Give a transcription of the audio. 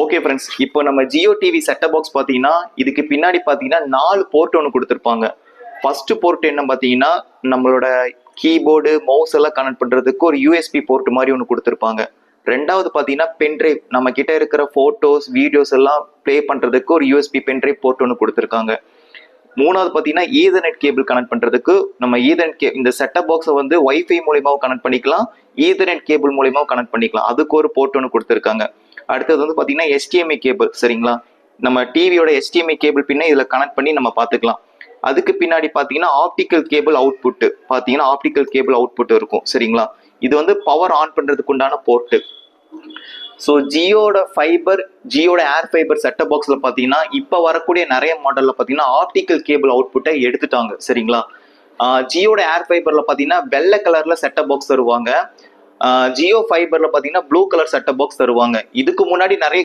Okay friends இப்போ நம்ம Jio TV setup box பார்த்தீங்கன்னா இதுக்கு பின்னாடி பார்த்தீங்கன்னா நாலு போர்ட் ஒன்று கொடுத்துருப்பாங்க. ஃபர்ஸ்ட் போர்ட் என்ன பார்த்தீங்கன்னா நம்மளோட கீபோர்டு மவுஸ் எல்லாம் கனெக்ட் பண்ணுறதுக்கு ஒரு யூஎஸ்பி போர்ட் மாதிரி ஒன்று கொடுத்துருப்பாங்க. ரெண்டாவது பார்த்தீங்கன்னா பென்ட்ரைவ் நம்ம கிட்ட இருக்கிற ஃபோட்டோஸ் வீடியோஸ் எல்லாம் ப்ளே பண்ணுறதுக்கு ஒரு யூஎஸ்பி பென்ட்ரைவ் போர்ட் ஒன்று கொடுத்துருக்காங்க. மூணாவது பார்த்தீங்கன்னா ஈதர்நெட் கேபிள் கனெக்ட் பண்ணுறதுக்கு நம்ம ஈதர்நெட் கே இந்த செட்டப் பாக்ஸை வந்து ஒய்ஃபை மூலியமாகவும் கனெக்ட் பண்ணிக்கலாம். ஈதர்நெட் கேபிள் மூலியமாகவும் கனெக்ட் பண்ணிக்கலாம். அதுக்கு ஒரு போர்ட் ஒன்று கொடுத்துருக்காங்க. அடுத்தது வந்து பார்த்தீங்கன்னா எஸ்டிஎம்ஏ கேபிள் சரிங்களா? நம்ம டிவியோட எஸ்டிஎம்ஐ கேபிள் பின்ன இதில் கனெக்ட் பண்ணி நம்ம பார்த்துக்கலாம் அதுக்கு பின்னாடி பார்த்தீங்கன்னா ஆப்டிக்கல் கேபிள் அவுட்புட்டு பார்த்தீங்கன்னா ஆப்டிக்கல் கேபிள் அவுட்புட் இருக்கும் சரிங்களா? இது வந்து பவர் ஆன் பண்ணுறதுக்கு உண்டான போர்ட்டு ஸோ ஜியோட ஃபைபர் ஜியோட ஏர் ஃபைபர் செட்டப் பாக்ஸில் பார்த்தீங்கன்னா இப்போ வரக்கூடிய நிறைய மாடலில் பார்த்தீங்கன்னா ஆப்டிக்கல் கேபிள் அவுட்புட்டை எடுத்துட்டாங்க சரிங்களா? ஜியோட ஏர் ஃபைபரில் பார்த்தீங்கன்னா வெள்ளை கலரில் செட்டப் பாக்ஸ் தருவாங்க. ஜியோ ஃபைபரில் பார்த்தீங்கன்னா ப்ளூ கலர் செட்டப் பாக்ஸ் தருவாங்க. இதுக்கு முன்னாடி நிறைய